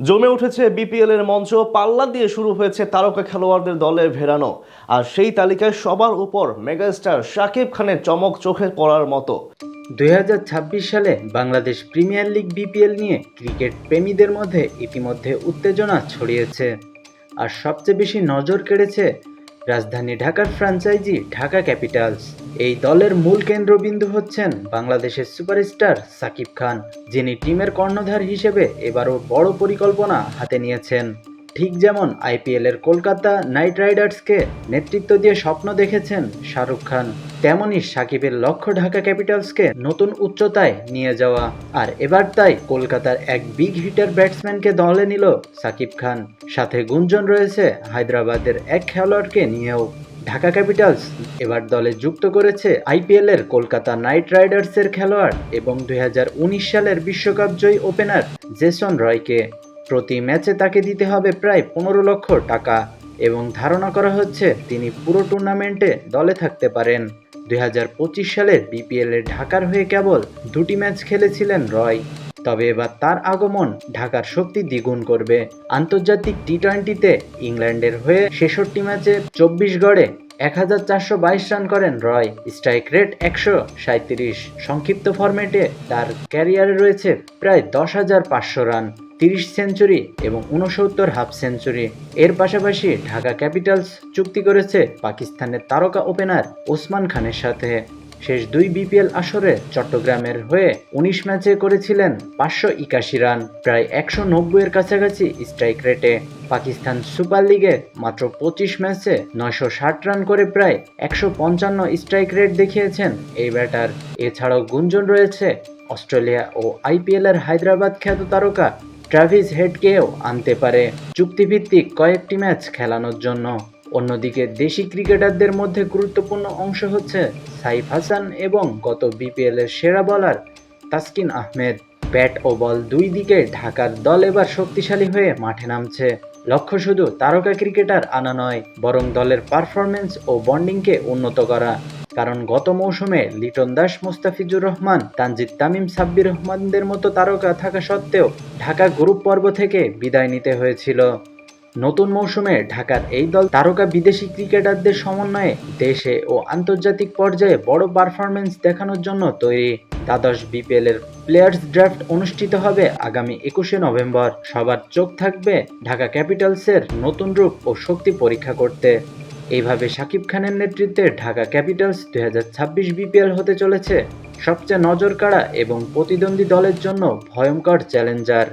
জমে উঠেছে বিপিএল এর মঞ্চ, পাল্লা দিয়ে শুরু হয়েছে তারকা খেলোয়াড়দের দলে ভেড়ানো আর সেই তালিকায় সবার উপর মেগাস্টার শাকিব খানের চমক চোখে পড়ার মতো। দুই হাজার ছাব্বিশ সালে বাংলাদেশ প্রিমিয়ার লিগ বিপিএল নিয়ে ক্রিকেট প্রেমীদের মধ্যে ইতিমধ্যে উত্তেজনা ছড়িয়েছে। আর সবচেয়ে বেশি নজর কেড়েছে রাজধানী ঢাকার ফ্রাঞ্চাইজি, ঢাকা ক্যাপিটালস। এই দলের মূল কেন্দ্রবিন্দু হচ্ছেন বাংলাদেশের সুপারস্টার সাকিব খান, যিনি টিমের কর্ণধার হিসেবে এবারও বড় পরিকল্পনা হাতে নিয়েছেন। ঠিক যেমন আইপিএলের কলকাতা নাইট রাইডার্সকে নেতৃত্ব দিয়ে স্বপ্ন দেখেছেন শাহরুখ খান তেমনই সাকিবের লক্ষ্য ঢাকা ক্যাপিটালসকে নতুন উচ্চতায় নিয়ে যাওয়া। আর এবার তাই কলকাতার এক বিগ হিটার ব্যাটসম্যানকে দলে নিল সাকিব খান। সাথে গুঞ্জন রয়েছে হায়দ্রাবাদের এক খেলোয়াড়কে নিয়েও। ঢাকা ক্যাপিটালস এবার দলে যুক্ত করেছে আইপিএল এর কলকাতা নাইট রাইডার্সের খেলোয়াড় এবং দুই হাজার উনিশ সালের বিশ্বকাপ জয়ী ওপেনার জেসন রয়কে। প্রতি ম্যাচে তাকে দিতে হবে প্রায় পনেরো লক্ষ টাকা এবং ধারণা করা হচ্ছে তিনি পুরো টুর্নামেন্টে দলে থাকতে পারেন। দু হাজার পঁচিশ সালের বিপিএল ঢাকার হয়ে কেবল দুটি ম্যাচ খেলেছিলেন রয়। তবে এবার তার আগমন ঢাকার শক্তি দ্বিগুণ করবে। আন্তর্জাতিক টি টোয়েন্টিতে ইংল্যান্ডের হয়ে ছেষট্টি ম্যাচে চব্বিশ গড়ে এক হাজার চারশো বাইশ রান করেন রয়। স্ট্রাইক রেট একশো সাঁত্রিশ সংক্ষিপ্ত ফরম্যাটে তার ক্যারিয়ারে রয়েছে প্রায় দশ হাজার পাঁচশো রান। তিরিশ সেঞ্চুরি এবং উনসত্তর হাফ সেঞ্চুরি। এর পাশাপাশি ঢাকা ক্যাপিটালস চুক্তি করেছে পাকিস্তানের তারকা ওপেনার ওসমান খানের সাথে। শেষ দুই বিপিএল আসরে চট্টগ্রামের হয়ে উনিশ ম্যাচে করেছিলেন পাঁচশো একাশি রান, প্রায় একশো নব্বইয়ের কাছাকাছি স্ট্রাইক রেটে। পাকিস্তান সুপার লিগে মাত্র পঁচিশ ম্যাচে নয়শো ষাট রান করে প্রায় একশো পঞ্চান্ন স্ট্রাইক রেট দেখিয়েছেন এই ব্যাটার। এছাড়াও গুঞ্জন রয়েছে অস্ট্রেলিয়া ও আইপিএল এর হায়দ্রাবাদ খ্যাত তারকা ট্রাভিস হেডকেও আনতে পারে। চুক্তিভিত্তিক কয়েকটি ম্যাচ খেলানোর জন্য। অন্যদিকে দেশি ক্রিকেটারদের মধ্যে গুরুত্বপূর্ণ অংশ হচ্ছে সাইফ হাসান এবং গত বিপিএল এর সেরা বলার তাসকিন আহমেদ। ব্যাট ও বল দুই দিকে ঢাকার দল এবার শক্তিশালী হয়ে মাঠে নামছে। লক্ষ্য শুধু তারকা ক্রিকেটার আনা নয়, বরং দলের পারফরমেন্স ও বন্ডিংকে উন্নত করা। কারণ গত মৌসুমে লিটন দাস, মুস্তাফিজুর রহমান, তানজিদ তামিম, সাব্বির রহমানদের মতো তারকা থাকা সত্ত্বেও ঢাকা গ্রুপ পর্ব থেকে বিদায় নিতে হয়েছিল। নতুন মৌসুমে ঢাকার এই দল তারকা বিদেশি ক্রিকেটারদের সমন্বয়ে দেশে ও আন্তর্জাতিক পর্যায়ে বড় পারফরমেন্স দেখানোর জন্য তৈরি। দ্বাদশ বিপিএল এর প্লেয়ার্স ড্রাফট অনুষ্ঠিত হবে আগামী একুশে নভেম্বর। সবার চোখ থাকবে ঢাকা ক্যাপিটালসের নতুন রূপ ও শক্তি পরীক্ষা করতে। এইভাবে সাকিব খানের নেতৃত্বে ঢাকা ক্যাপিটালস দুই হাজার ছাব্বিশ বিপিএল হতে চলেছে সবচেয়ে নজর কাড়া এবং প্রতিদ্বন্দ্বী দলের জন্য ভয়ঙ্কর চ্যালেঞ্জার